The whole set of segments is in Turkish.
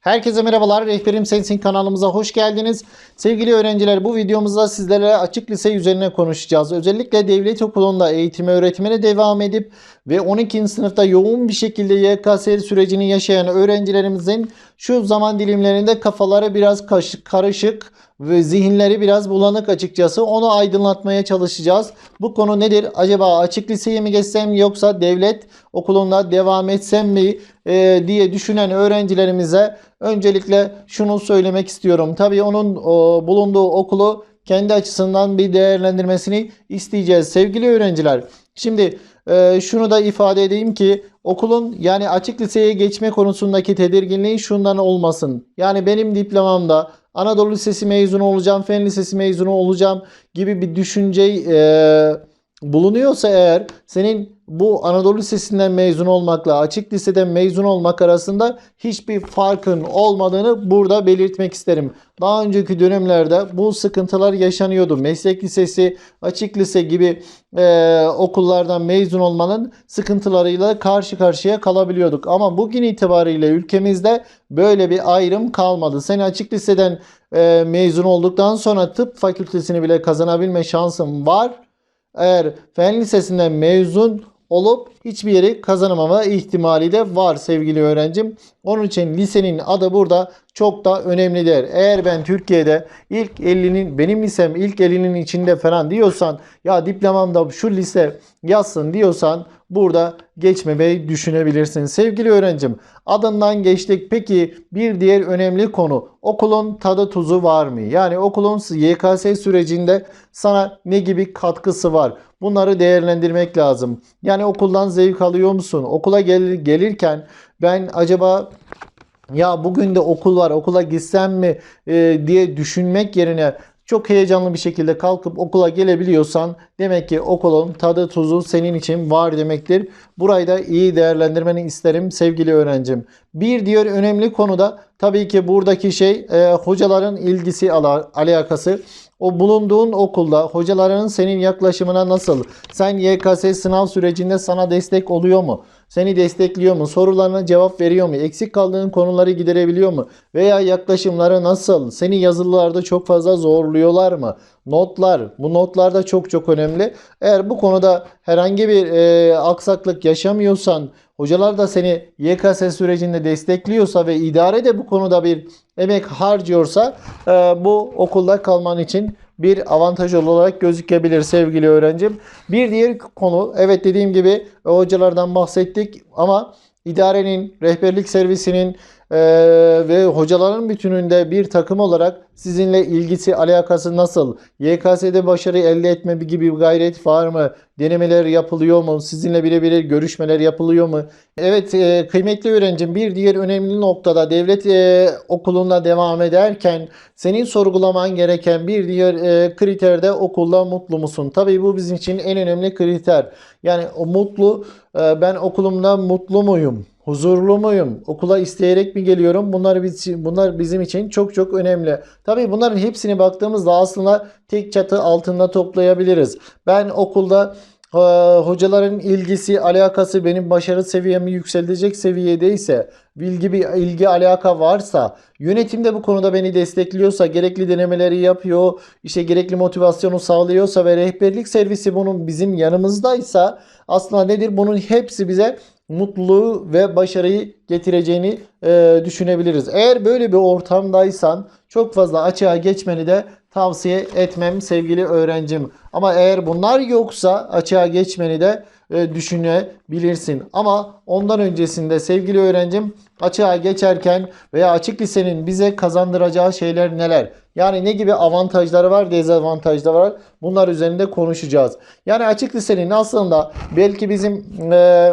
Herkese merhabalar. Rehberim Sensin kanalımıza hoş geldiniz. Sevgili öğrenciler bu videomuzda sizlerle açık lise üzerine konuşacağız. Özellikle devlet okulunda eğitime öğretimine devam edip ve 12. sınıfta yoğun bir şekilde YKS sürecini yaşayan öğrencilerimizin şu zaman dilimlerinde kafaları biraz karışık ve zihinleri biraz bulanık açıkçası. Onu aydınlatmaya çalışacağız. Bu konu nedir? Acaba açık liseye mi geçsem yoksa devlet okulunda devam etsem mi e, diye düşünen öğrencilerimize öncelikle şunu söylemek istiyorum. Tabii onun o, bulunduğu okulu kendi açısından bir değerlendirmesini isteyeceğiz sevgili öğrenciler. Şimdi e, şunu da ifade edeyim ki okulun yani açık liseye geçme konusundaki tedirginliği şundan olmasın. Yani benim diplomamda Anadolu Lisesi mezunu olacağım, Fen Lisesi mezunu olacağım gibi bir düşünce e, bulunuyorsa eğer senin bu Anadolu Lisesi'nden mezun olmakla açık liseden mezun olmak arasında hiçbir farkın olmadığını burada belirtmek isterim. Daha önceki dönemlerde bu sıkıntılar yaşanıyordu. Meslek lisesi, açık lise gibi e, okullardan mezun olmanın sıkıntılarıyla karşı karşıya kalabiliyorduk. Ama bugün itibariyle ülkemizde böyle bir ayrım kalmadı. Sen açık liseden e, mezun olduktan sonra tıp fakültesini bile kazanabilme şansın var. Eğer fen lisesinden mezun olup hiçbir yeri kazanamama ihtimali de var sevgili öğrencim. Onun için lisenin adı burada çok da önemlidir. Eğer ben Türkiye'de ilk 50'nin benim lisem ilk 50'nin içinde falan diyorsan ya diplomamda şu lise yazsın diyorsan burada geçmemeyi düşünebilirsin. Sevgili öğrencim adından geçtik. Peki bir diğer önemli konu okulun tadı tuzu var mı? Yani okulun YKS sürecinde sana ne gibi katkısı var? Bunları değerlendirmek lazım. Yani okuldan zevk alıyor musun? Okula gel gelirken ben acaba ya bugün de okul var okula gitsem mi e, diye düşünmek yerine çok heyecanlı bir şekilde kalkıp okula gelebiliyorsan demek ki okulun tadı tuzu senin için var demektir. Burayı da iyi değerlendirmeni isterim sevgili öğrencim. Bir diğer önemli konu da tabii ki buradaki şey e, hocaların ilgisi ala, alakası. O bulunduğun okulda hocaların senin yaklaşımına nasıl? Sen YKS sınav sürecinde sana destek oluyor mu? Seni destekliyor mu? Sorularına cevap veriyor mu? Eksik kaldığın konuları giderebiliyor mu? Veya yaklaşımları nasıl? Seni yazılılarda çok fazla zorluyorlar mı? Notlar. Bu notlar da çok çok önemli. Eğer bu konuda herhangi bir e, aksaklık yaşamıyorsan, hocalar da seni YKS sürecinde destekliyorsa ve idare de bu konuda bir emek harcıyorsa e, bu okulda kalman için bir avantaj olarak gözükebilir sevgili öğrencim. Bir diğer konu evet dediğim gibi hocalardan bahsettik ama idarenin, rehberlik servisinin e, ve hocaların bütününde bir takım olarak sizinle ilgisi, alakası nasıl? YKS'de başarı elde etme gibi bir gayret var mı? Denemeler yapılıyor mu? Sizinle birebir görüşmeler yapılıyor mu? Evet e, kıymetli öğrencim bir diğer önemli noktada devlet e, okulunda devam ederken senin sorgulaman gereken bir diğer e, kriter de okulda mutlu musun? Tabii bu bizim için en önemli kriter. Yani mutlu e, ben okulumda mutlu muyum? Huzurlu muyum? Okula isteyerek mi geliyorum? Bunlar bizim, bunlar bizim için çok çok önemli. Tabii bunların hepsini baktığımızda aslında tek çatı altında toplayabiliriz. Ben okulda e, hocaların ilgisi, alakası benim başarı seviyemi yükseltecek seviyedeyse, bilgi bir ilgi alaka varsa, yönetimde bu konuda beni destekliyorsa, gerekli denemeleri yapıyor, işte gerekli motivasyonu sağlıyorsa ve rehberlik servisi bunun bizim yanımızdaysa aslında nedir? Bunun hepsi bize mutluluğu ve başarıyı getireceğini e, düşünebiliriz. Eğer böyle bir ortamdaysan çok fazla açığa geçmeni de tavsiye etmem sevgili öğrencim. Ama eğer bunlar yoksa açığa geçmeni de e, düşünebilirsin. Ama ondan öncesinde sevgili öğrencim açığa geçerken veya açık lisenin bize kazandıracağı şeyler neler? Yani ne gibi avantajları var, dezavantajları var? Bunlar üzerinde konuşacağız. Yani açık lisenin aslında belki bizim e,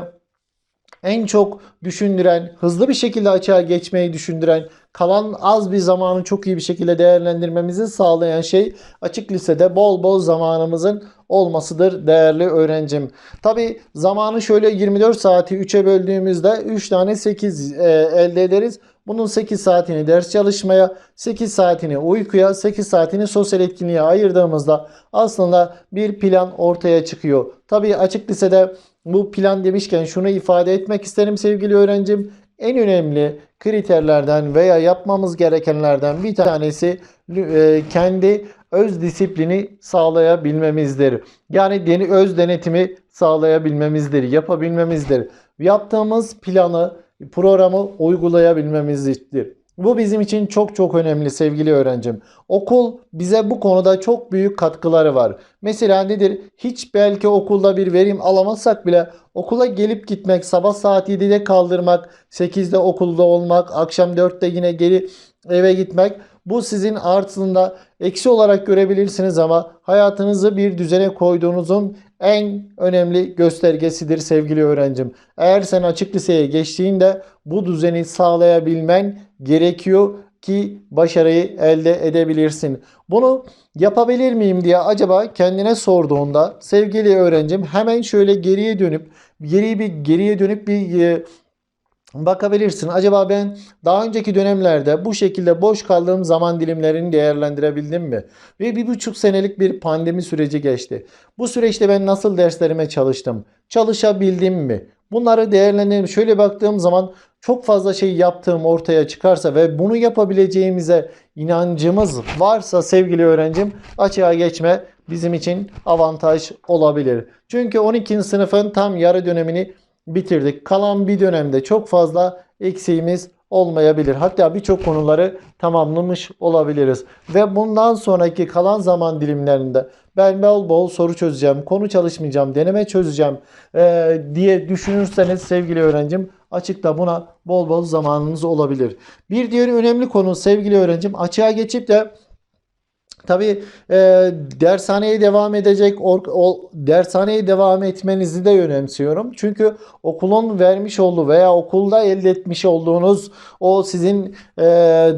en çok düşündüren, hızlı bir şekilde açığa geçmeyi düşündüren, kalan az bir zamanı çok iyi bir şekilde değerlendirmemizi sağlayan şey açık lisede bol bol zamanımızın olmasıdır değerli öğrencim. Tabi zamanı şöyle 24 saati 3'e böldüğümüzde 3 tane 8 e, elde ederiz. Bunun 8 saatini ders çalışmaya, 8 saatini uykuya, 8 saatini sosyal etkinliğe ayırdığımızda aslında bir plan ortaya çıkıyor. Tabii açık lisede bu plan demişken şunu ifade etmek isterim sevgili öğrencim. En önemli kriterlerden veya yapmamız gerekenlerden bir tanesi e, kendi öz disiplini sağlayabilmemizdir. Yani öz denetimi sağlayabilmemizdir, yapabilmemizdir. Yaptığımız planı, programı uygulayabilmemizdir. Bu bizim için çok çok önemli sevgili öğrencim. Okul bize bu konuda çok büyük katkıları var. Mesela nedir? Hiç belki okulda bir verim alamazsak bile okula gelip gitmek, sabah saat 7'de kaldırmak, 8'de okulda olmak, akşam 4'te yine geri eve gitmek bu sizin artısında eksi olarak görebilirsiniz ama hayatınızı bir düzene koyduğunuzun en önemli göstergesidir sevgili öğrencim. Eğer sen açık liseye geçtiğinde bu düzeni sağlayabilmen gerekiyor ki başarıyı elde edebilirsin. Bunu yapabilir miyim diye acaba kendine sorduğunda sevgili öğrencim hemen şöyle geriye dönüp geriye bir geriye dönüp bir e, bakabilirsin. Acaba ben daha önceki dönemlerde bu şekilde boş kaldığım zaman dilimlerini değerlendirebildim mi? Ve bir buçuk senelik bir pandemi süreci geçti. Bu süreçte ben nasıl derslerime çalıştım? Çalışabildim mi? Bunları değerlendirelim. Şöyle baktığım zaman çok fazla şey yaptığım ortaya çıkarsa ve bunu yapabileceğimize inancımız varsa sevgili öğrencim açığa geçme bizim için avantaj olabilir. Çünkü 12. sınıfın tam yarı dönemini bitirdik. Kalan bir dönemde çok fazla eksiğimiz olmayabilir. Hatta birçok konuları tamamlamış olabiliriz. Ve bundan sonraki kalan zaman dilimlerinde ben bol bol soru çözeceğim, konu çalışmayacağım, deneme çözeceğim e, diye düşünürseniz sevgili öğrencim açıkta buna bol bol zamanınız olabilir. Bir diğer önemli konu sevgili öğrencim açığa geçip de Tabii e, dershaneye devam edecek, or, o, dershaneye devam etmenizi de önemsiyorum. Çünkü okulun vermiş olduğu veya okulda elde etmiş olduğunuz o sizin e,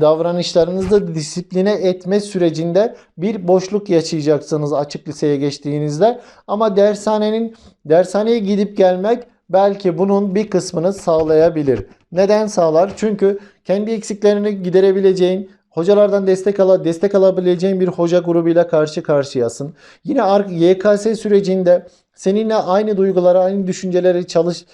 davranışlarınızı disipline etme sürecinde bir boşluk yaşayacaksınız açık liseye geçtiğinizde. Ama dershanenin dershaneye gidip gelmek belki bunun bir kısmını sağlayabilir. Neden sağlar? Çünkü kendi eksiklerini giderebileceğin, Hocalardan destek ala destek alabileceğin bir hoca grubuyla karşı karşıyasın. Yine YKS sürecinde seninle aynı duyguları, aynı düşünceleri çalış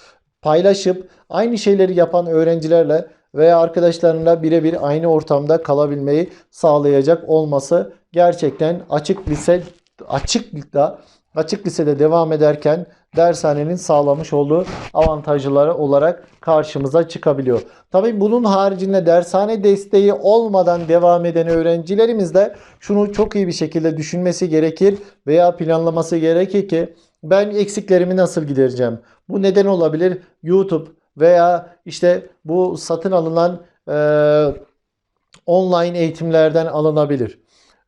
paylaşıp aynı şeyleri yapan öğrencilerle veya arkadaşlarınla birebir aynı ortamda kalabilmeyi sağlayacak olması gerçekten açık lise açıklıkla açık lisede devam ederken dershanenin sağlamış olduğu avantajları olarak karşımıza çıkabiliyor. Tabii bunun haricinde dershane desteği olmadan devam eden öğrencilerimiz de şunu çok iyi bir şekilde düşünmesi gerekir veya planlaması gerekir ki ben eksiklerimi nasıl gidereceğim? Bu neden olabilir? YouTube veya işte bu satın alınan e, online eğitimlerden alınabilir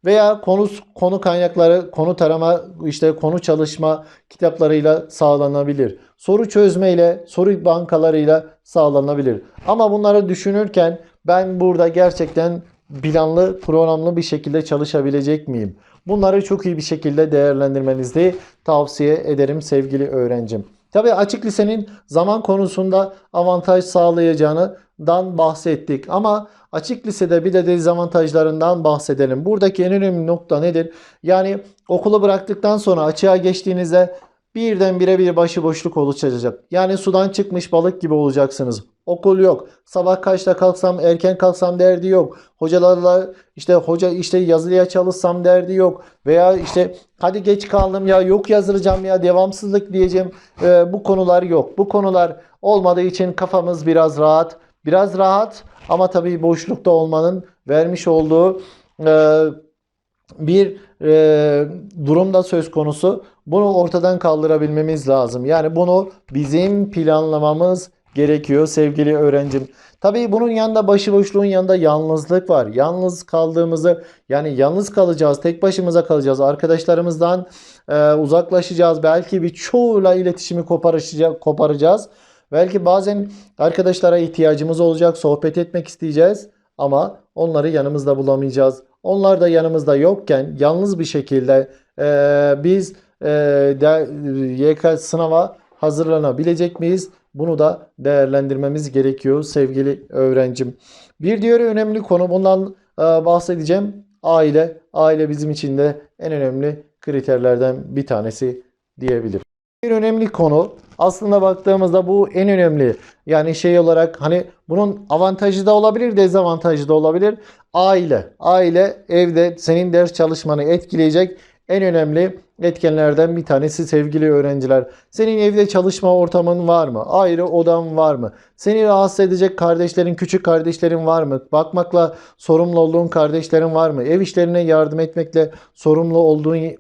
veya konu konu kaynakları, konu tarama, işte konu çalışma kitaplarıyla sağlanabilir. Soru çözme ile, soru bankalarıyla sağlanabilir. Ama bunları düşünürken ben burada gerçekten planlı, programlı bir şekilde çalışabilecek miyim? Bunları çok iyi bir şekilde değerlendirmenizi tavsiye ederim sevgili öğrencim. Tabii açık lisenin zaman konusunda avantaj sağlayacağından bahsettik ama açık lisede bir de dezavantajlarından bahsedelim. Buradaki en önemli nokta nedir? Yani okulu bıraktıktan sonra açığa geçtiğinizde birdenbire bir başıboşluk oluşacak. Yani sudan çıkmış balık gibi olacaksınız. Okul yok. Sabah kaçta kalksam, erken kalksam derdi yok. Hocalarla işte hoca işte yazılıya çalışsam derdi yok. Veya işte hadi geç kaldım ya yok yazdıracağım ya devamsızlık diyeceğim. Ee, bu konular yok. Bu konular olmadığı için kafamız biraz rahat. Biraz rahat ama tabii boşlukta olmanın vermiş olduğu e, bir e, durumda söz konusu. Bunu ortadan kaldırabilmemiz lazım. Yani bunu bizim planlamamız gerekiyor sevgili öğrencim. Tabii bunun yanında başıboşluğun yanında yalnızlık var. Yalnız kaldığımızı yani yalnız kalacağız, tek başımıza kalacağız. Arkadaşlarımızdan e, uzaklaşacağız. Belki bir çoğuyla iletişimi koparacağız. Belki bazen arkadaşlara ihtiyacımız olacak, sohbet etmek isteyeceğiz ama onları yanımızda bulamayacağız. Onlar da yanımızda yokken yalnız bir şekilde e, biz e, de, YK sınava hazırlanabilecek miyiz? Bunu da değerlendirmemiz gerekiyor sevgili öğrencim. Bir diğer önemli konu bundan e, bahsedeceğim. Aile. Aile bizim için de en önemli kriterlerden bir tanesi diyebilirim. Bir önemli konu Aslında baktığımızda bu en önemli. Yani şey olarak hani bunun avantajı da olabilir, dezavantajı da olabilir. Aile. Aile evde senin ders çalışmanı etkileyecek en önemli etkenlerden bir tanesi sevgili öğrenciler. Senin evde çalışma ortamın var mı? Ayrı odan var mı? Seni rahatsız edecek kardeşlerin, küçük kardeşlerin var mı? Bakmakla sorumlu olduğun kardeşlerin var mı? Ev işlerine yardım etmekle sorumlu olduğun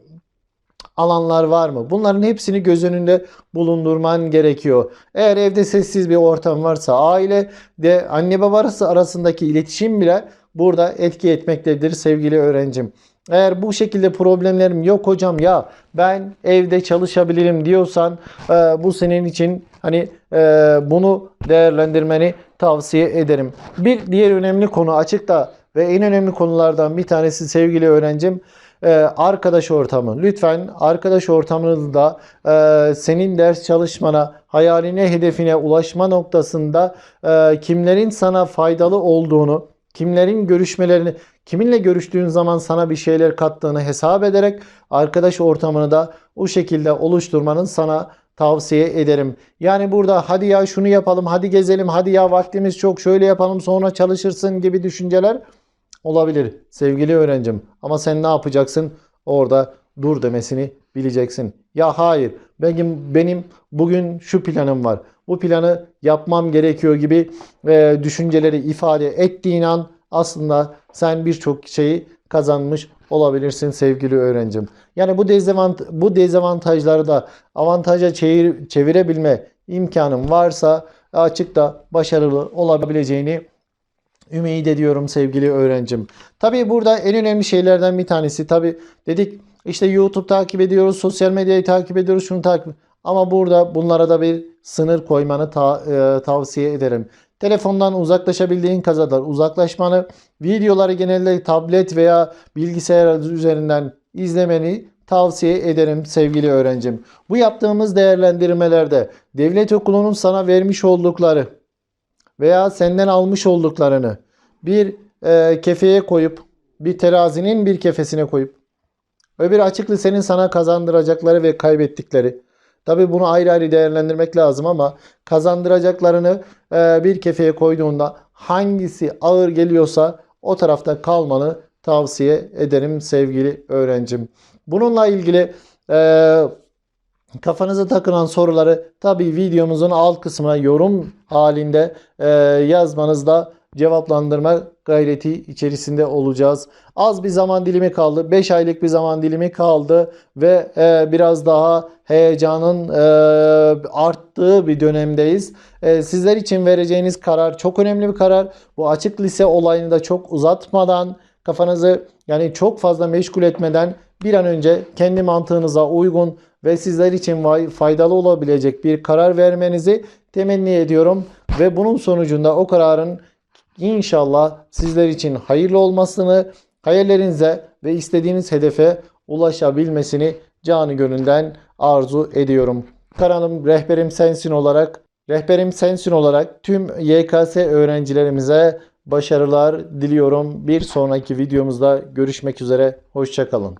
alanlar var mı? Bunların hepsini göz önünde bulundurman gerekiyor. Eğer evde sessiz bir ortam varsa aile de anne baba arası arasındaki iletişim bile burada etki etmektedir sevgili öğrencim. Eğer bu şekilde problemlerim yok hocam ya ben evde çalışabilirim diyorsan e, bu senin için hani e, bunu değerlendirmeni tavsiye ederim. Bir diğer önemli konu açıkta ve en önemli konulardan bir tanesi sevgili öğrencim e, arkadaş ortamı. Lütfen arkadaş ortamınızda e, senin ders çalışmana, hayaline, hedefine ulaşma noktasında e, kimlerin sana faydalı olduğunu, kimlerin görüşmelerini, kiminle görüştüğün zaman sana bir şeyler kattığını hesap ederek arkadaş ortamını da o şekilde oluşturmanın sana tavsiye ederim. Yani burada hadi ya şunu yapalım, hadi gezelim, hadi ya vaktimiz çok şöyle yapalım sonra çalışırsın gibi düşünceler olabilir sevgili öğrencim. Ama sen ne yapacaksın? Orada dur demesini bileceksin. Ya hayır benim, benim bugün şu planım var. Bu planı yapmam gerekiyor gibi e, düşünceleri ifade ettiğin an aslında sen birçok şeyi kazanmış olabilirsin sevgili öğrencim. Yani bu dezavant bu dezavantajları da avantaja çevir çevirebilme imkanın varsa açıkta başarılı olabileceğini ümit ediyorum sevgili öğrencim. Tabii burada en önemli şeylerden bir tanesi tabii dedik işte YouTube takip ediyoruz, sosyal medyayı takip ediyoruz, şunu takip ama burada bunlara da bir sınır koymanı ta- e, tavsiye ederim. Telefondan uzaklaşabildiğin kadar uzaklaşmanı, videoları genelde tablet veya bilgisayar üzerinden izlemeni tavsiye ederim sevgili öğrencim. Bu yaptığımız değerlendirmelerde devlet okulunun sana vermiş oldukları veya senden almış olduklarını bir e, kefeye koyup bir terazinin bir kefesine koyup bir açık lisenin sana kazandıracakları ve kaybettikleri. Tabi bunu ayrı ayrı değerlendirmek lazım ama kazandıracaklarını e, bir kefeye koyduğunda hangisi ağır geliyorsa o tarafta kalmanı tavsiye ederim sevgili öğrencim. Bununla ilgili e, kafanıza takılan soruları tabi videomuzun alt kısmına yorum halinde e, yazmanızda cevaplandırma gayreti içerisinde olacağız. Az bir zaman dilimi kaldı. 5 aylık bir zaman dilimi kaldı ve e, biraz daha heyecanın e, arttığı bir dönemdeyiz. E, sizler için vereceğiniz karar çok önemli bir karar. Bu açık lise olayını da çok uzatmadan kafanızı yani çok fazla meşgul etmeden bir an önce kendi mantığınıza uygun ve sizler için faydalı olabilecek bir karar vermenizi temenni ediyorum ve bunun sonucunda o kararın İnşallah sizler için hayırlı olmasını, hayallerinize ve istediğiniz hedefe ulaşabilmesini canı gönülden arzu ediyorum. Kanalım Rehberim Sensin olarak Rehberim Sensin olarak tüm YKS öğrencilerimize başarılar diliyorum. Bir sonraki videomuzda görüşmek üzere. Hoşçakalın.